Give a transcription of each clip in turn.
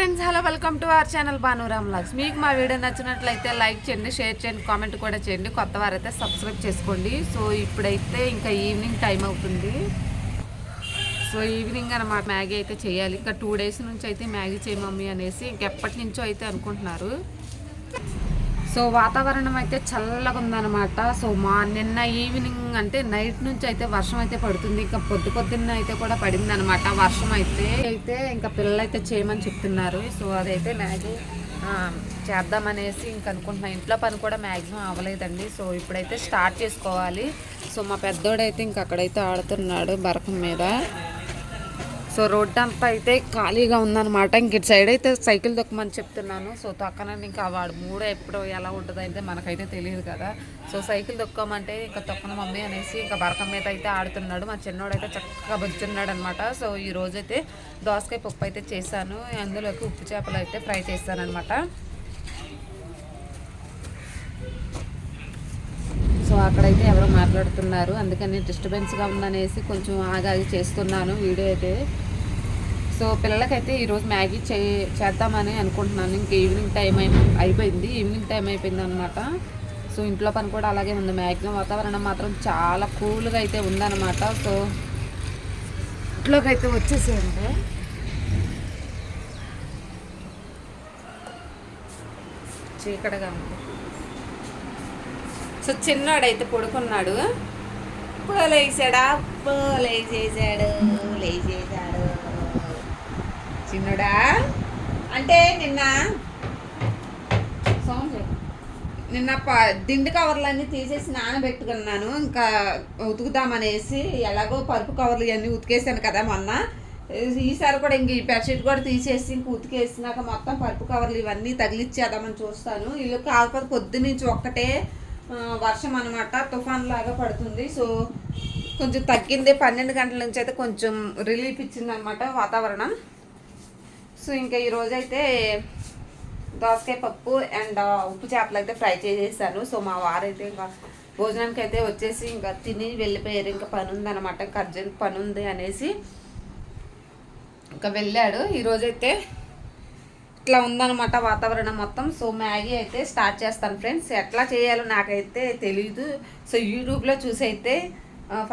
Friends hello welcome to our channel Bhanuram vlogs మీకు మా video నచ్చినట్లయితే లైక్ చేయండి షేర్ చేయండి కామెంట్ కూడా చేయండి. కొత్త వారైతే సబ్స్క్రైబ్ చేసుకోండి. సో ఇప్పుడైతే ఇంకా ఈవినింగ్ టైం అవుతుంది. సో ఈవినింగ్ అనమాట మ్యాగీ అయితే చేయాలి. ఇంకా టూ డేస్ నుంచి అయితే మ్యాగీ చేయమమ్మి అనేసి ఇంకెప్పటి నుంచో అయితే అనుకుంటున్నారు. సో వాతావరణం అయితే చల్లగా ఉందన్నమాట. సో మా నిన్న ఈవినింగ్ అంటే నైట్ నుంచి అయితే వర్షం అయితే పడుతుంది. ఇంకా పొద్దు పొద్దున్న అయితే కూడా పడింది అనమాట వర్షం అయితే అయితే ఇంకా పిల్లలు అయితే చేయమని చెప్తున్నారు. సో అదైతే మ్యాగీ చేద్దామనేసి ఇంక అనుకుంటున్నా. ఇంట్లో పని కూడా మ్యాక్సిమం అవ్వలేదండి. సో ఇప్పుడైతే స్టార్ట్ చేసుకోవాలి. సో మా పెద్దోడైతే ఇంక అక్కడైతే ఆడుతున్నాడు బరకం మీద. సో రోడ్ అంతా అయితే ఖాళీగా ఉందన్నమాట. ఇంక ఇటు సైడ్ అయితే సైకిల్ తొక్కమని చెప్తున్నాను. సో తొక్కనని ఇంకా వాడు మూడో ఎప్పుడు ఎలా ఉంటుంది అయితే మనకైతే తెలియదు కదా. సో సైకిల్ తొక్కమంటే ఇంకా తొక్కన మమ్మీ అనేసి ఇంకా బరకం మీద అయితే ఆడుతున్నాడు. మా చిన్నోడు అయితే చక్కగా బుచ్చున్నాడు అనమాట సో ఈ రోజైతే దోసకాయ పప్పు అయితే చేశాను. అందులోకి ఉప్పు చేపలు అయితే ఫ్రై చేశాను సో అక్కడైతే ఎవరో మాట్లాడుతున్నారు. అందుకని డిస్టర్బెన్స్గా ఉందనేసి కొంచెం ఆగాగి చేస్తున్నాను వీడియో అయితే. సో పిల్లలకైతే ఈరోజు మ్యాగీ చే చేద్దామని అనుకుంటున్నాను. ఇంక ఈవినింగ్ టైం అయి అయిపోయింది. ఈవినింగ్ టైం అయిపోయింది అనమాట సో ఇంట్లో పని కూడా అలాగే ఉంది. మ్యాక్సిమం వాతావరణం మాత్రం చాలా కూల్గా అయితే ఉందన్నమాట. సో ఇంట్లోకి అయితే వచ్చేసేయండి. చీకటిగా ఉంది. సో చిన్నాడైతే పడుకున్నాడు. లేచాడా. లేచేసాడు లేచేసాడు చిన్నడా అంటే నిన్న. నిన్న ప దిండు కవర్లన్నీ తీసేసి నానబెట్టుకున్నాను. ఇంకా ఉతుకుదామనేసి ఎలాగో పరుపు కవర్లు ఇవన్నీ ఉతికేసాను కదా మొన్న. ఈసారి కూడా ఇంక ఈ బెడ్షీట్ కూడా తీసేసి ఇంక ఉతికేసినాక మొత్తం పరుపు కవర్లు ఇవన్నీ తగిలిచ్చేద్దామని చూస్తాను. ఇల్లు కాకపోతే పొద్దు నుంచి ఒక్కటే వర్షం అనమాట తుఫాన్ లాగా పడుతుంది. సో కొంచెం తగ్గింది పన్నెండు గంటల నుంచి అయితే కొంచెం రిలీఫ్ ఇచ్చింది అనమాట వాతావరణం. సో ఇంకా ఈరోజైతే దోసకాయ పప్పు అండ్ ఉప్పు చేపలు అయితే ఫ్రై చేసేసాను. సో మా వారైతే ఇంకా భోజనానికి అయితే వచ్చేసి ఇంకా తిని వెళ్ళిపోయారు. ఇంకా పని ఉందన్నమాట ఇంకా అర్జెంట్ పని ఉంది అనేసి ఇంకా వెళ్ళాడు. ఈరోజైతే ఇట్లా ఉందన్నమాట వాతావరణం మొత్తం. సో మ్యాగీ అయితే స్టార్ట్ చేస్తాను ఫ్రెండ్స్. ఎట్లా చేయాలో నాకైతే తెలియదు సో యూట్యూబ్లో చూసి అయితే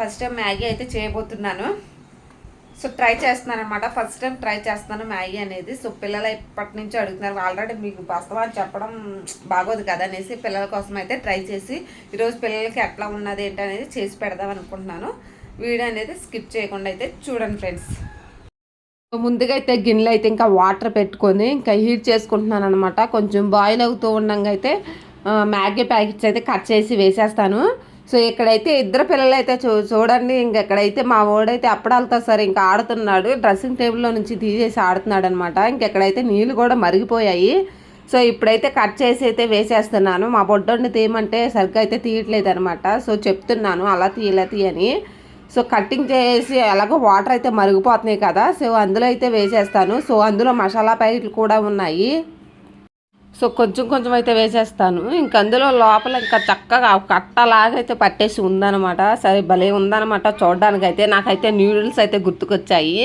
ఫస్ట్ టైం మ్యాగీ అయితే చేయబోతున్నాను. సో ట్రై చేస్తున్నాను అనమాట ఫస్ట్ టైం ట్రై చేస్తున్నాను మ్యాగీ అనేది. సో పిల్లలు ఇప్పటి నుంచి అడుగుతున్నారు ఆల్రెడీ మీకు వాస్తవాన్ని చెప్పడం బాగోదు కదా అనేసి పిల్లల కోసం అయితే ట్రై చేసి ఈరోజు పిల్లలకి ఎట్లా ఉన్నది ఏంటి అనేది చేసి పెడదాం అనుకుంటున్నాను. వీడియో అనేది స్కిప్ చేయకుండా అయితే చూడండి ఫ్రెండ్స్. ముందుగా అయితే గిన్నెలు అయితే ఇంకా వాటర్ పెట్టుకొని ఇంకా హీట్ చేసుకుంటున్నాను అనమాట కొంచెం బాయిల్ అవుతూ ఉండగా అయితే మ్యాగీ ప్యాకెట్స్ అయితే కట్ చేసి వేసేస్తాను. సో ఇక్కడైతే ఇద్దరు పిల్లలు అయితే చూ చూడండి ఇంక ఎక్కడైతే మా వాడైతే అప్పడాలతో సరే ఇంకా ఆడుతున్నాడు. డ్రెస్సింగ్ టేబుల్లో నుంచి తీసేసి ఆడుతున్నాడు అనమాట ఇంకెక్కడైతే నీళ్ళు కూడా మరిగిపోయాయి. సో ఇప్పుడైతే కట్ చేసి అయితే వేసేస్తున్నాను. మా బొడ్డోని తీయమంటే సరిగ్గా అయితే తీయట్లేదు అనమాట సో చెప్తున్నాను అలా తీయలా తీయని సో కట్టింగ్ చేసి ఎలాగో వాటర్ అయితే మరిగిపోతున్నాయి కదా. సో అందులో అయితే వేసేస్తాను. సో అందులో మసాలా ప్యాకెట్లు కూడా ఉన్నాయి. సో కొంచెం కొంచెం అయితే వేసేస్తాను. ఇంక అందులో లోపల ఇంకా చక్కగా కట్టలాగా అయితే పట్టేసి ఉందన్నమాట. సరే భలే ఉందన్నమాట చూడడానికైతే. నాకైతే న్యూడిల్స్ అయితే గుర్తుకొచ్చాయి.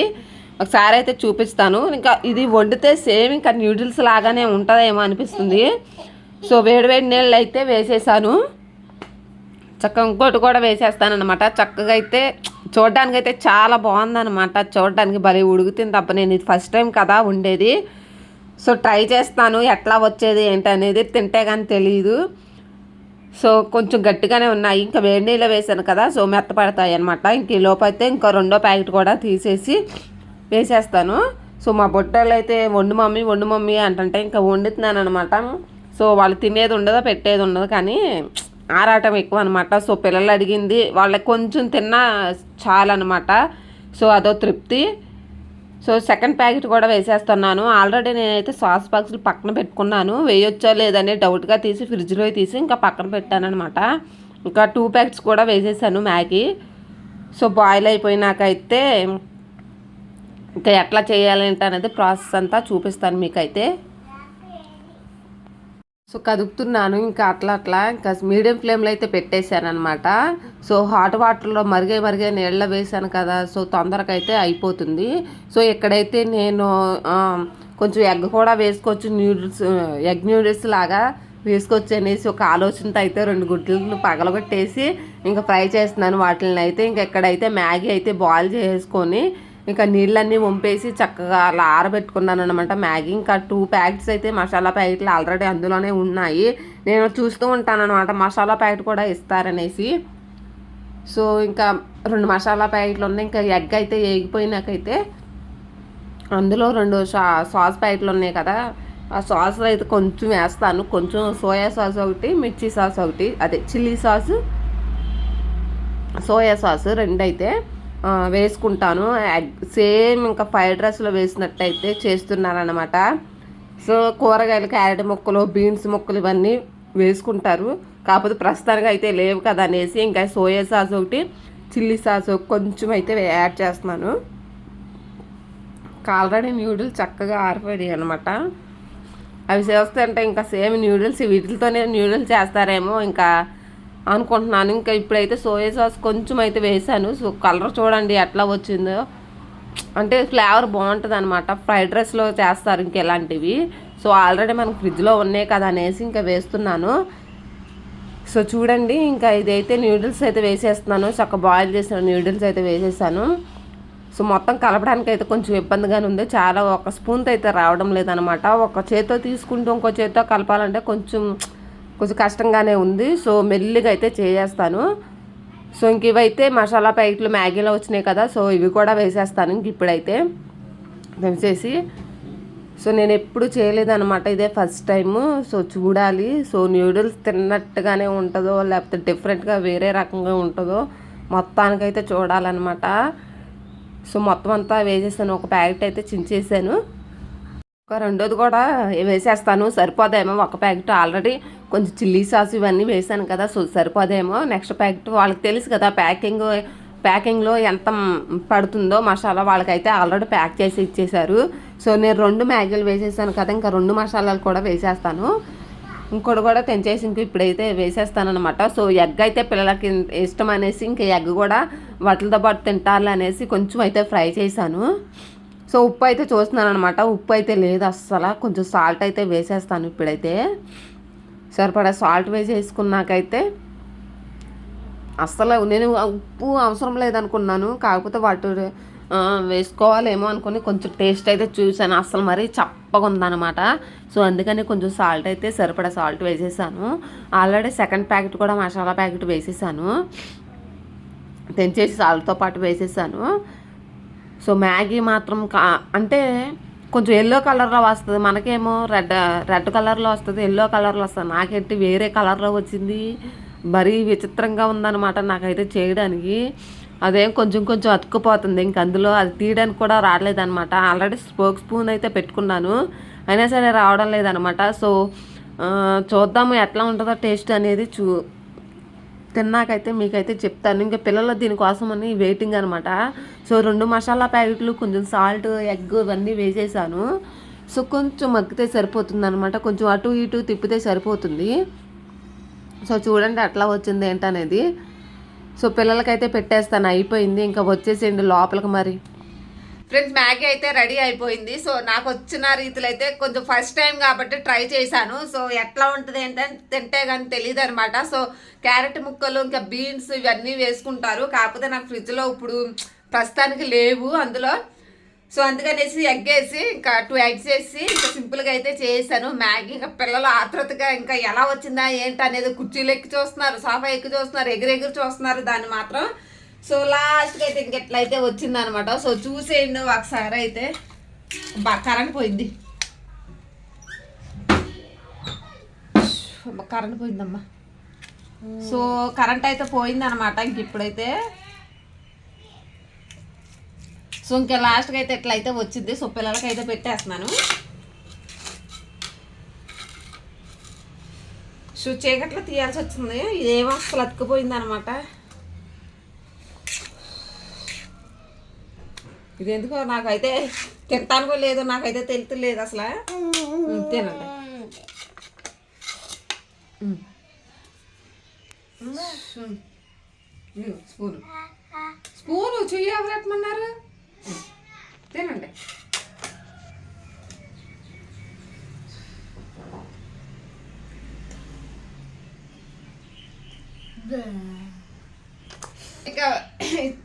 ఒకసారి అయితే చూపిస్తాను. ఇంకా ఇది వండితే సేమ్ ఇంకా న్యూడిల్స్ లాగానే ఉంటుందేమో అనిపిస్తుంది. సో వేడివేడి నీళ్ళు అయితే వేసేసాను. చక్కగా ఇంకోటి కూడా వేసేస్తాను అనమాట చక్కగా అయితే చూడడానికి అయితే చాలా బాగుందన్నమాట. చూడడానికి భలే ఉడుకుతుంది తప్ప నేను ఇది ఫస్ట్ టైం కదా ఉండేది సో ట్రై చేస్తాను ఎట్లా వచ్చేది ఏంటి అనేది తింటే కానీ తెలియదు సో కొంచెం గట్టిగానే ఉన్నాయి. ఇంకా వేడి నీళ్ళు వేసాను కదా సో మెత్తపడతాయి అనమాట ఇంక ఈ లోపు అయితే ఇంకో రెండో ప్యాకెట్ కూడా తీసేసి వేసేస్తాను. సో మా బొట్టలు అయితే వండు మమ్మీ వండు మమ్మీ అంటుంటే ఇంకా వండుతున్నాను అనమాట సో వాళ్ళు తినేది ఉండదు పెట్టేది ఉండదు కానీ ఆరాటం ఎక్కువ అనమాట సో పిల్లలు అడిగింది వాళ్ళకి కొంచెం తిన్నా చాలన్నమాట సో అదో తృప్తి. సో సెకండ్ ప్యాకెట్ కూడా వేసేస్తున్నాను. ఆల్రెడీ నేనైతే సాస్ బాక్సులు పక్కన పెట్టుకున్నాను. వేయొచ్చో లేదని డౌట్గా తీసి ఫ్రిడ్జ్లో తీసి ఇంకా పక్కన పెట్టాను అనమాట ఇంకా టూ ప్యాకెట్స్ కూడా వేసేసాను మ్యాగీ. సో బాయిల్ అయిపోయినాకైతే ఇంకా ఎట్లా చేయాలి అనేది ప్రాసెస్ అంతా చూపిస్తాను మీకైతే. సో కదుపుతున్నాను ఇంకా అట్లా అట్లా ఇంకా మీడియం ఫ్లేమ్లో అయితే పెట్టేశాను అనమాట సో హాట్ వాటర్లో మరిగే మరిగే నీళ్ళ వేసాను కదా సో తొందరగా అయితే అయిపోతుంది. సో ఎక్కడైతే నేను కొంచెం ఎగ్ కూడా వేసుకోవచ్చు న్యూడిల్స్ ఎగ్ న్యూడిల్స్ లాగా వేసుకోవచ్చు అనేసి ఒక ఆలోచనతో అయితే రెండు గుడ్లను పగలగొట్టేసి ఇంకా ఫ్రై చేస్తున్నాను వాటిని అయితే ఇంకా ఎక్కడైతే మ్యాగీ అయితే బాయిల్ చేసుకొని ఇంకా నీళ్ళన్నీ వంపేసి చక్కగా అలా ఆరబెట్టుకున్నాను అనమాట మ్యాగీ ఇంకా టూ ప్యాకెట్స్ అయితే మసాలా ప్యాకెట్లు ఆల్రెడీ అందులోనే ఉన్నాయి. నేను చూస్తూ ఉంటాను అనమాట మసాలా ప్యాకెట్ కూడా ఇస్తారనేసి. సో ఇంకా రెండు మసాలా ప్యాకెట్లు ఉన్నాయి. ఇంకా ఎగ్ అయితే వేగిపోయినాకైతే అందులో రెండు సా సాస్ ప్యాకెట్లు ఉన్నాయి కదా. ఆ సాస్లో అయితే కొంచెం వేస్తాను. కొంచెం సోయా సాస్ ఒకటి మిర్చి సాస్ ఒకటి అదే చిల్లీ సాస్ సోయా సాస్ రెండు అయితే వేసుకుంటాను. ఎగ్ సేమ్ ఇంకా ఫ్రైడ్ రైస్లో వేసినట్టయితే చేస్తున్నారనమాట సో కూరగాయలు క్యారెట్ ముక్కలు బీన్స్ ముక్కలు ఇవన్నీ వేసుకుంటారు. కాకపోతే ప్రస్తుతానికి అయితే లేవు కదా అనేసి ఇంకా సోయా సాస్ ఒకటి చిల్లీ సాస్ కొంచెం అయితే యాడ్ చేస్తున్నాను. ఆల్రెడీ న్యూడిల్స్ చక్కగా ఆరిపోయాయి అనమాట అవి చేస్తుంటే ఇంకా సేమ్ న్యూడిల్స్ వీటితోనే న్యూడిల్స్ చేస్తారేమో ఇంకా అనుకుంటున్నాను. ఇంకా ఇప్పుడైతే సోయా సాస్ కొంచెం అయితే వేసాను. సో కలర్ చూడండి ఎట్లా వచ్చిందో. అంటే ఫ్లేవర్ బాగుంటుంది అనమాట ఫ్రైడ్ రైస్లో చేస్తారు ఇంక ఇలాంటివి. సో ఆల్రెడీ మనకు ఫ్రిడ్జ్లో ఉన్నాయి కదా అనేసి ఇంకా వేస్తున్నాను. సో చూడండి ఇంకా ఇదైతే న్యూడిల్స్ అయితే వేసేస్తున్నాను. చక్క బాయిల్ చేసిన న్యూడిల్స్ అయితే వేసేసాను. సో మొత్తం కలపడానికి అయితే కొంచెం ఇబ్బందిగానే ఉంది. చాలా ఒక స్పూన్తో అయితే రావడం లేదనమాట ఒక చేత్తో తీసుకుంటూ ఇంకో చేత్తో కలపాలంటే కొంచెం కొంచెం కష్టంగానే ఉంది. సో మెల్లిగా అయితే చేసేస్తాను. సో ఇంక ఇవైతే మసాలా ప్యాకెట్లు మ్యాగీలో వచ్చినాయి కదా సో ఇవి కూడా వేసేస్తాను ఇంక ఇప్పుడైతే. వేసేసి సో నేను ఎప్పుడు చేయలేదన్నమాట ఇదే ఫస్ట్ టైము. సో చూడాలి. సో న్యూడిల్స్ తిన్నట్టుగానే ఉంటుందో లేకపోతే డిఫరెంట్గా వేరే రకంగా ఉంటుందో మొత్తానికైతే చూడాలన్నమాట. సో మొత్తం అంతా వేసేసాను. ఒక ప్యాకెట్ అయితే చించేసాను. ఒక రెండోది కూడా వేసేస్తాను. సరిపోదేమో ఒక ప్యాకెట్ ఆల్రెడీ కొంచెం చిల్లీ సాస్ ఇవన్నీ వేసాను కదా సో సరిపోదేమో నెక్స్ట్ ప్యాకెట్ వాళ్ళకి తెలుసు కదా ప్యాకింగ్ ప్యాకింగ్లో ఎంత పడుతుందో మసాలా వాళ్ళకైతే ఆల్రెడీ ప్యాక్ చేసి ఇచ్చేశారు. సో నేను రెండు మ్యాగీలు వేసేసాను కదా ఇంకా రెండు మసాలాలు కూడా వేసేస్తాను. ఇంకోటి కూడా తెంచేసి ఇంక ఇప్పుడైతే వేసేస్తాను అనమాట సో ఎగ్ అయితే పిల్లలకి ఇష్టం అనేసి ఇంకా ఎగ్ కూడా వాటితో పాటు తింటారు అనేసి కొంచెం అయితే ఫ్రై చేశాను. సో ఉప్పు అయితే చూస్తున్నాను అనమాట ఉప్పు అయితే లేదు అస్సలు. కొంచెం సాల్ట్ అయితే వేసేస్తాను ఇప్పుడైతే. సరిపడా సాల్ట్ వేసేసుకున్నాకైతే అస్సలు నేను ఉప్పు అవసరం లేదనుకున్నాను. కాకపోతే వాటి వేసుకోవాలేమో అనుకుని కొంచెం టేస్ట్ అయితే చూశాను. అస్సలు మరీ చప్పగా ఉందనమాట సో అందుకని కొంచెం సాల్ట్ అయితే సరిపడా సాల్ట్ వేసేసాను. ఆల్రెడీ సెకండ్ ప్యాకెట్ కూడా మసాలా ప్యాకెట్ వేసేసాను. తెంచేసి సాల్ట్తో పాటు వేసేసాను. సో మ్యాగీ మాత్రం కా అంటే కొంచెం ఎల్లో కలర్లో వస్తుంది. మనకేమో రెడ్ రెడ్ కలర్లో వస్తుంది ఎల్లో కలర్లో వస్తుంది. నాకేంటి వేరే కలర్లో వచ్చింది. మరీ విచిత్రంగా ఉందన్నమాట నాకైతే చేయడానికి. అదేం కొంచెం కొంచెం అతుక్కుపోతుంది. ఇంక అందులో అది తీయడానికి కూడా రావట్లేదన్నమాట ఆల్రెడీ స్పోక్ స్పూన్ అయితే పెట్టుకున్నాను. అయినా సరే రావడం లేదనమాట సో చూద్దాము ఎట్లా ఉంటుందో టేస్ట్ అనేది చూ తిన్నాకైతే మీకైతే చెప్తాను. ఇంకా పిల్లలు దీనికోసం అని వెయిటింగ్ అనమాట సో రెండు మసాలా ప్యాకెట్లు కొంచెం సాల్ట్ ఎగ్ ఇవన్నీ వేసేసాను. సో కొంచెం మగ్గితే సరిపోతుంది అనమాట కొంచెం అటు ఇటు తిప్పితే సరిపోతుంది. సో చూడండి అట్లా వచ్చింది ఏంటనేది. సో పిల్లలకైతే పెట్టేస్తాను. అయిపోయింది. ఇంకా వచ్చేసేయండి లోపలికి మరి. ఫ్రెండ్స్ మ్యాగీ అయితే రెడీ అయిపోయింది. సో నాకు వచ్చిన రీతిలో అయితే కొంచెం ఫస్ట్ టైం కాబట్టి ట్రై చేశాను. సో ఎట్లా ఉంటుంది ఏంటంటే తింటే కానీ తెలియదు అనమాట సో క్యారెట్ ముక్కలు ఇంకా బీన్స్ ఇవన్నీ వేసుకుంటారు. కాకపోతే నాకు ఫ్రిడ్జ్లో ఇప్పుడు ప్రస్తుతానికి లేవు అందులో. సో అందుకనేసి ఎగ్ వేసి ఇంకా టూ ఎగ్స్ వేసి ఇంకా సింపుల్గా అయితే చేశాను. మ్యాగీ ఇంకా పిల్లలు ఆతృతగా ఇంకా ఎలా వచ్చిందా ఏంటి అనేది కుర్చీలు ఎక్కి చూస్తున్నారు సోఫా ఎక్కి చూస్తున్నారు ఎగురు చూస్తున్నారు. దాన్ని మాత్రం సో లాస్ట్కి అయితే ఇంకెట్లయితే వచ్చిందనమాట. సో చూసేయండి ఒకసారి అయితే. కరెంట్ పోయింది. కరెంట్ పోయిందమ్మా. సో కరెంట్ అయితే పోయిందనమాట ఇంక ఇప్పుడైతే. సో ఇంకా లాస్ట్కి అయితే ఎట్లయితే వచ్చింది సో పిల్లలకి అయితే పెట్టేస్తున్నాను. సో చీకట్లో తీయాల్సి వచ్చింది. ఇదేమో అసలు అతుకుపోయింది ఇది ఎందుకో నాకైతే తింటానుకో లేదు నాకైతే తెలుతులేదు అసలు. తినండి. స్పూన్. స్పూను చెయ్యి ఎవరెట్టమన్నారు తినండి. Yeah.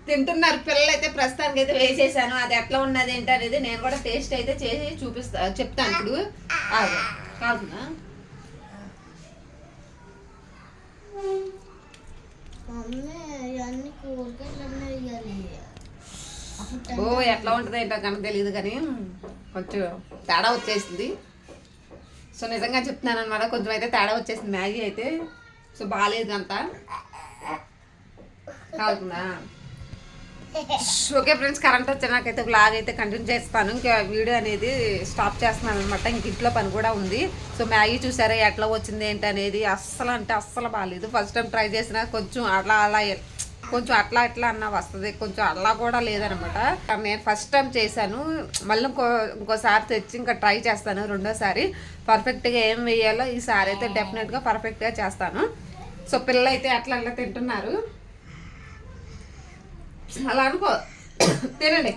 తింటున్నారు పిల్లలు అయితే ప్రస్తుతానికి అయితే వేసేసాను. అది ఎట్లా ఉన్నది ఏంటి అనేది నేను కూడా టేస్ట్ అయితే చేసి చూపిస్తా చెప్తాను ఇప్పుడు. కాదునా ఓ ఎట్లా ఉంటుంది ఏంటో కనుక తెలియదు కానీ కొంచెం తేడా వచ్చేసింది. సో నిజంగా చెప్తున్నాను అనమాట కొంచెం అయితే తేడా వచ్చేసింది మ్యాగీ అయితే. సో బాగాలేదు అంతా. కావుతుందా ఓకే ఫ్రెండ్స్ కరెంట్ వచ్చినాకైతే బ్లాగ్ అయితే కంటిన్యూ చేస్తాను. ఇంకా వీడియో అనేది స్టాప్ చేస్తున్నాను అనమాట ఇంక ఇంట్లో పని కూడా ఉంది. సో మ్యాగీ చూసారా? ఎట్లా వచ్చింది ఏంటి అనేది అస్సలు అంటే అస్సలు బాగాలేదు ఫస్ట్ టైం ట్రై చేసిన కొంచెం అలా అలా కొంచెం అట్లా ఇట్లా అన్న వస్తుంది. కొంచెం అలా కూడా లేదనమాట నేను ఫస్ట్ టైం చేశాను. మళ్ళీ ఇంకో ఇంకోసారి తెచ్చి ఇంకా ట్రై చేస్తాను రెండోసారి. పర్ఫెక్ట్గా ఏం వేయాలో ఈసారి అయితే డెఫినెట్గా పర్ఫెక్ట్గా చేస్తాను. సో పిల్లలు అయితే అట్లా అట్లా తింటున్నారు. అలా అనుకో. తినండి.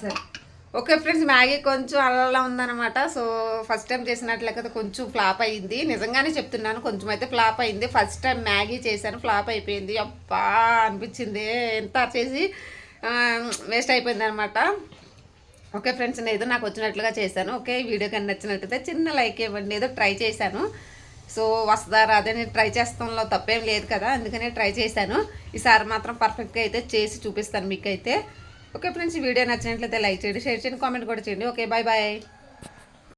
సరే. ఓకే ఫ్రెండ్స్ మ్యాగీ కొంచెం అలా ఉందన్నమాట. సో ఫస్ట్ టైం చేసినట్లయితే కొంచెం ఫ్లాప్ అయింది. నిజంగానే చెప్తున్నాను కొంచెం అయితే ఫ్లాప్ అయింది. ఫస్ట్ టైం మ్యాగీ చేశాను ఫ్లాప్ అయిపోయింది. అబ్బా అనిపించింది. ఎంత చేసి వేస్ట్ అయిపోయింది అనమాట ఓకే ఫ్రెండ్స్ నేను ఏదో నాకు వచ్చినట్లుగా చేశాను. ఓకే వీడియో కానీ నచ్చినట్లయితే చిన్న లైక్ ఇవ్వండి. ఏదో ట్రై చేశాను. సో వస్తుందా రాదే నేను ట్రై చేస్తాంలో తప్పేం లేదు కదా అందుకనే ట్రై చేశాను. ఈసారి మాత్రం పర్ఫెక్ట్గా అయితే చేసి చూపిస్తాను మీకైతే. ఓకే ఫ్రెండ్స్ వీడియో నచ్చినట్లయితే లైక్ చేయండి షేర్ చేయండి కామెంట్ కూడా చేయండి. Okay bye bye